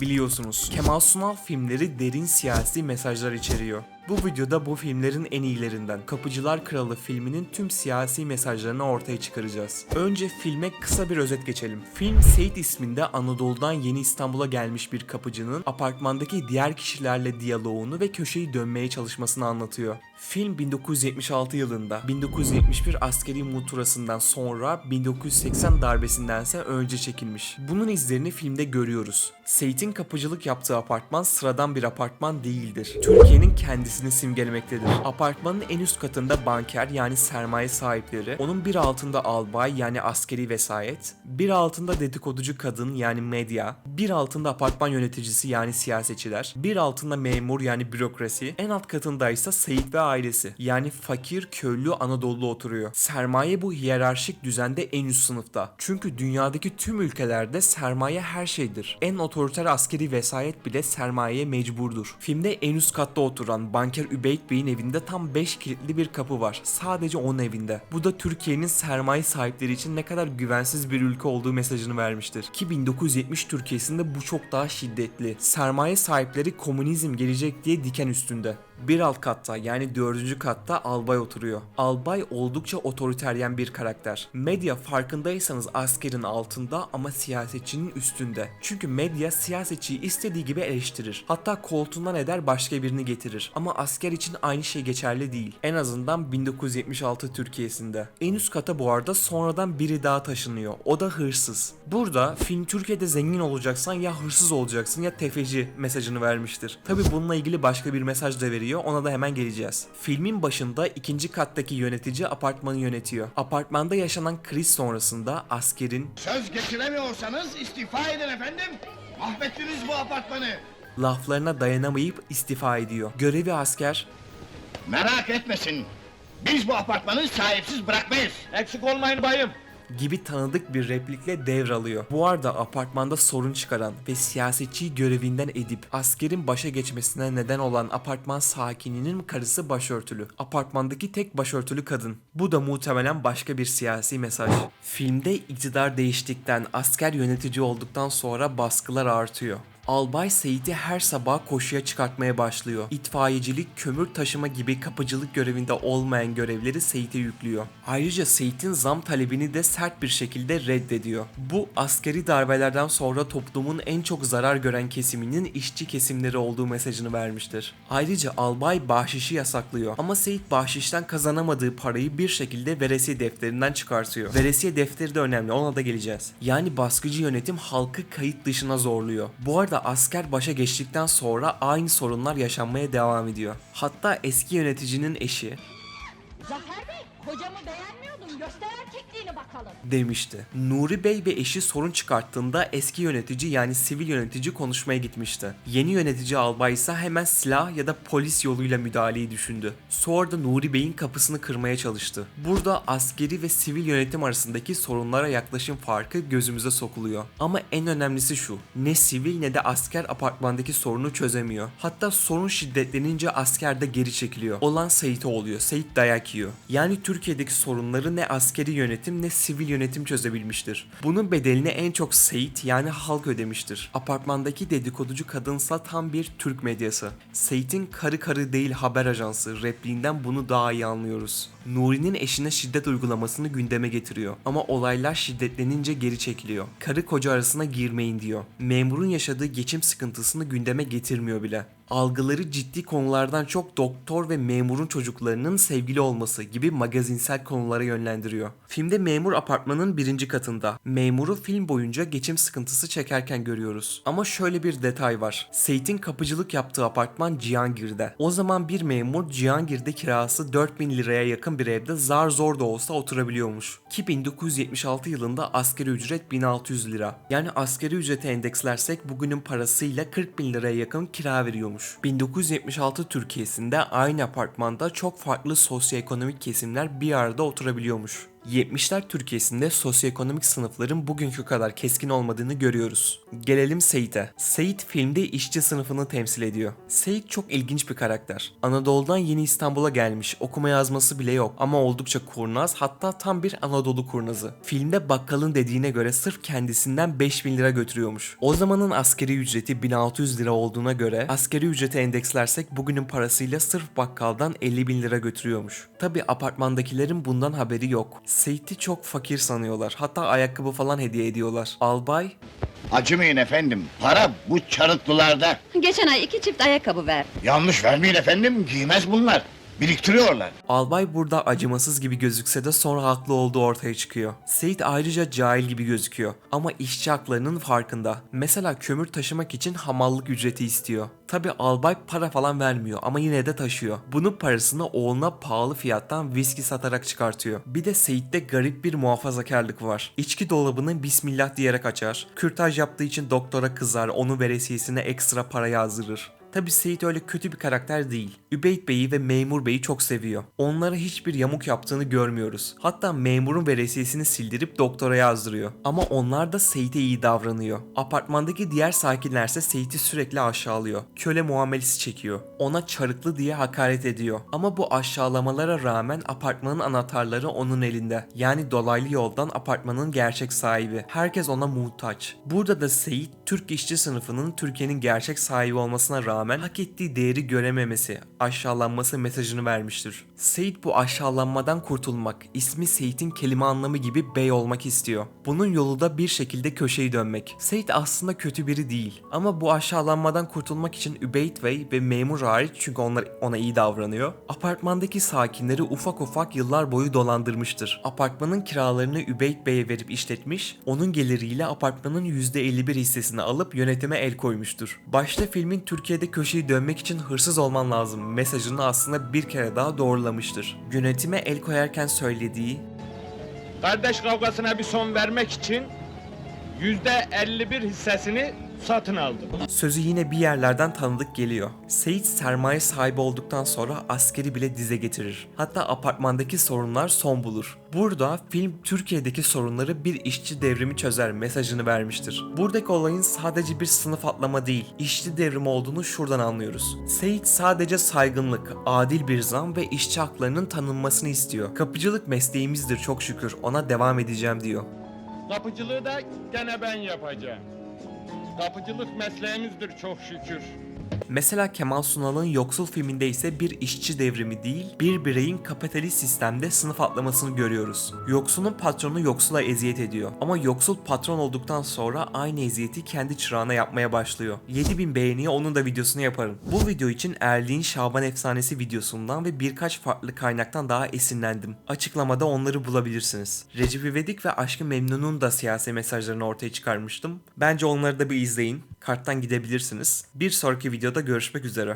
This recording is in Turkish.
Biliyorsunuz Kemal Sunal filmleri derin siyasi mesajlar içeriyor. Bu videoda bu filmlerin en iyilerinden Kapıcılar Kralı filminin tüm siyasi mesajlarını ortaya çıkaracağız. Önce filme kısa bir özet geçelim. Film Seyit isminde Anadolu'dan yeni İstanbul'a gelmiş bir kapıcının apartmandaki diğer kişilerle diyaloğunu ve köşeyi dönmeye çalışmasını anlatıyor. Film 1976 yılında 1971 askeri muhtırasından sonra 1980 darbesindense önce çekilmiş. Bunun izlerini filmde görüyoruz. Seyit'in kapıcılık yaptığı apartman sıradan bir apartman değildir. Türkiye'nin kendisini simgelemektedir. Apartmanın en üst katında banker yani sermaye sahipleri, onun bir altında albay yani askeri vesayet, bir altında dedikoducu kadın yani medya, bir altında apartman yöneticisi yani siyasetçiler, bir altında memur yani bürokrasi, en alt katında ise Seyit ve ailesi yani fakir, köylü, Anadolu'lu oturuyor. Sermaye bu hiyerarşik düzende en üst sınıfta. Çünkü dünyadaki tüm ülkelerde sermaye her şeydir. En otoriter askeri vesayet bile sermayeye mecburdur. Filmde en üst katta oturan banker Übeyt Bey'in evinde tam 5 kilitli bir kapı var. Sadece onun evinde. Bu da Türkiye'nin sermaye sahipleri için ne kadar güvensiz bir ülke olduğu mesajını vermiştir. Ki 1970 Türkiye'sinde bu çok daha şiddetli. Sermaye sahipleri komünizm gelecek diye diken üstünde. Bir alt katta yani dördüncü katta albay oturuyor. Albay oldukça otoriteryen bir karakter. Medya farkındaysanız askerin altında ama siyasetçinin üstünde. Çünkü medya siyasetçiyi istediği gibi eleştirir. Hatta koltuğundan eder başka birini getirir. Ama asker için aynı şey geçerli değil. En azından 1976 Türkiye'sinde. En üst kata bu arada sonradan biri daha taşınıyor. O da hırsız. Burada film Türkiye'de zengin olacaksan ya hırsız olacaksın ya tefeci mesajını vermiştir. Tabi bununla ilgili başka bir mesaj da veriyor. Ona da hemen geleceğiz. Filmin başında ikinci kattaki yönetici apartmanı yönetiyor. Apartmanda yaşanan kriz sonrasında askerin Söz geçiremiyorsanız istifa edin efendim. Mahvettiniz bu apartmanı. laflarına dayanamayıp istifa ediyor. Görevi asker Merak etmesin. Biz bu apartmanı sahipsiz bırakmayız. Eksik olmayın bayım. Gibi tanıdık bir replikle devralıyor. Bu arada apartmanda sorun çıkaran ve siyasetçiyi görevinden edip askerin başa geçmesine neden olan apartman sakininin karısı başörtülü. Apartmandaki tek başörtülü kadın. Bu da muhtemelen başka bir siyasi mesaj. Filmde iktidar değiştikten, asker yönetici olduktan sonra baskılar artıyor. Albay Seyit'i her sabah koşuya çıkartmaya başlıyor. İtfaiyecilik, kömür taşıma gibi kapıcılık görevinde olmayan görevleri Seyit'e yüklüyor. Ayrıca Seyit'in zam talebini de sert bir şekilde reddediyor. Bu askeri darbelerden sonra toplumun en çok zarar gören kesiminin işçi kesimleri olduğu mesajını vermiştir. Ayrıca albay bahşişi yasaklıyor ama Seyit bahşişten kazanamadığı parayı bir şekilde veresiye defterinden çıkartıyor. Veresiye defteri de önemli ona da geleceğiz. Yani baskıcı yönetim halkı kayıt dışına zorluyor. Bu arada asker başa geçtikten sonra aynı sorunlar yaşanmaya devam ediyor. Hatta eski yöneticinin eşi Zafer Bey, kocamı beğenmiyordum. Göster erkekliğini bakalım. demişti. Nuri Bey ve eşi sorun çıkarttığında eski yönetici yani sivil yönetici konuşmaya gitmişti. Yeni yönetici albay ise hemen silah ya da polis yoluyla müdahaleyi düşündü. Sonra da Nuri Bey'in kapısını kırmaya çalıştı. Burada askeri ve sivil yönetim arasındaki sorunlara yaklaşım farkı gözümüze sokuluyor. Ama en önemlisi şu. Ne sivil ne de asker apartmandaki sorunu çözemiyor. Hatta sorun şiddetlenince asker de geri çekiliyor. Olan Seyit'e oluyor. Seyit dayak yiyor. Yani Türkiye'deki sorunları ne askeri yönetim ne sivil yönetim çözebilmiştir. Bunun bedelini en çok Seyit yani halk ödemiştir. Apartmandaki dedikoducu kadınsa tam bir Türk medyası. Seyit'in karı karı değil haber ajansı repliğinden bunu daha iyi anlıyoruz. Nuri'nin eşine şiddet uygulamasını gündeme getiriyor. Ama olaylar şiddetlenince geri çekiliyor. Karı koca arasına girmeyin diyor. Memurun yaşadığı geçim sıkıntısını gündeme getirmiyor bile algıları ciddi konulardan çok doktor ve memurun çocuklarının sevgili olması gibi magazinsel konulara yönlendiriyor. Filmde memur apartmanın birinci katında. Memuru film boyunca geçim sıkıntısı çekerken görüyoruz. Ama şöyle bir detay var. Seyit'in kapıcılık yaptığı apartman Cihangir'de. O zaman bir memur Cihangir'de kirası 4000 liraya yakın bir evde zar zor da olsa oturabiliyormuş. Ki 1976 yılında asgari ücret 1600 lira. Yani asgari ücrete endekslersek bugünün parasıyla 40 bin liraya yakın kira veriyormuş. 1976 Türkiye'sinde aynı apartmanda çok farklı sosyoekonomik kesimler bir arada oturabiliyormuş. 70'ler Türkiye'sinde sosyoekonomik sınıfların bugünkü kadar keskin olmadığını görüyoruz. Gelelim Seyit'e. Seyit filmde işçi sınıfını temsil ediyor. Seyit çok ilginç bir karakter. Anadolu'dan yeni İstanbul'a gelmiş, okuma yazması bile yok ama oldukça kurnaz hatta tam bir Anadolu kurnazı. Filmde bakkalın dediğine göre sırf kendisinden 5000 lira götürüyormuş. O zamanın askeri ücreti 1600 lira olduğuna göre askeri ücreti endekslersek bugünün parasıyla sırf bakkaldan 50 bin lira götürüyormuş. Tabi apartmandakilerin bundan haberi yok. Seyit'i çok fakir sanıyorlar. Hatta ayakkabı falan hediye ediyorlar. Albay Acımayın efendim. Para bu çarıklılarda. Geçen ay iki çift ayakkabı ver. Yanlış vermeyin efendim. Giymez bunlar. Biriktiriyorlar. Albay burada acımasız gibi gözükse de sonra haklı olduğu ortaya çıkıyor. Seyit ayrıca cahil gibi gözüküyor ama işçi haklarının farkında. Mesela kömür taşımak için hamallık ücreti istiyor. Tabi albay para falan vermiyor ama yine de taşıyor. Bunun parasını oğluna pahalı fiyattan viski satarak çıkartıyor. Bir de Seyit'te garip bir muhafazakarlık var. İçki dolabını bismillah diyerek açar. Kürtaj yaptığı için doktora kızar, onun veresiyesine ekstra para yazdırır. Tabi Seyit öyle kötü bir karakter değil. Übeyt Bey'i ve Memur Bey'i çok seviyor. Onlara hiçbir yamuk yaptığını görmüyoruz. Hatta memurun veresiyesini sildirip doktora yazdırıyor. Ama onlar da Seyit'e iyi davranıyor. Apartmandaki diğer sakinlerse Seyit'i sürekli aşağılıyor. Köle muamelesi çekiyor. Ona çarıklı diye hakaret ediyor. Ama bu aşağılamalara rağmen apartmanın anahtarları onun elinde. Yani dolaylı yoldan apartmanın gerçek sahibi. Herkes ona muhtaç. Burada da Seyit Türk işçi sınıfının Türkiye'nin gerçek sahibi olmasına rağmen hak ettiği değeri görememesi, aşağılanması mesajını vermiştir. Seyit bu aşağılanmadan kurtulmak, ismi Seyit'in kelime anlamı gibi bey olmak istiyor. Bunun yolu da bir şekilde köşeyi dönmek. Seyit aslında kötü biri değil ama bu aşağılanmadan kurtulmak için Übeyt Bey ve memur hariç çünkü onlar ona iyi davranıyor. Apartmandaki sakinleri ufak ufak yıllar boyu dolandırmıştır. Apartmanın kiralarını Übeyt Bey'e verip işletmiş, onun geliriyle apartmanın %51 hissesini alıp yönetime el koymuştur. Başta filmin Türkiye'de köşeyi dönmek için hırsız olman lazım mesajını aslında bir kere daha doğrulamıştır. Yönetime el koyarken söylediği Kardeş kavgasına bir son vermek için yüzde 51 hissesini satın aldım. Sözü yine bir yerlerden tanıdık geliyor. Seyit sermaye sahibi olduktan sonra askeri bile dize getirir. Hatta apartmandaki sorunlar son bulur. Burada film Türkiye'deki sorunları bir işçi devrimi çözer mesajını vermiştir. Buradaki olayın sadece bir sınıf atlama değil, işçi devrimi olduğunu şuradan anlıyoruz. Seyit sadece saygınlık, adil bir zam ve işçi haklarının tanınmasını istiyor. Kapıcılık mesleğimizdir çok şükür, ona devam edeceğim diyor. Kapıcılığı da gene ben yapacağım. Kapıcılık mesleğimizdir çok şükür. Mesela Kemal Sunal'ın Yoksul filminde ise bir işçi devrimi değil, bir bireyin kapitalist sistemde sınıf atlamasını görüyoruz. Yoksulun patronu yoksula eziyet ediyor. Ama yoksul patron olduktan sonra aynı eziyeti kendi çırağına yapmaya başlıyor. 7000 beğeniye onun da videosunu yaparım. Bu video için Erliğin Şaban Efsanesi videosundan ve birkaç farklı kaynaktan daha esinlendim. Açıklamada onları bulabilirsiniz. Recep İvedik ve Aşkı Memnun'un da siyasi mesajlarını ortaya çıkarmıştım. Bence onları da bir izleyin. Karttan gidebilirsiniz. Bir sonraki videoda görüşmek üzere.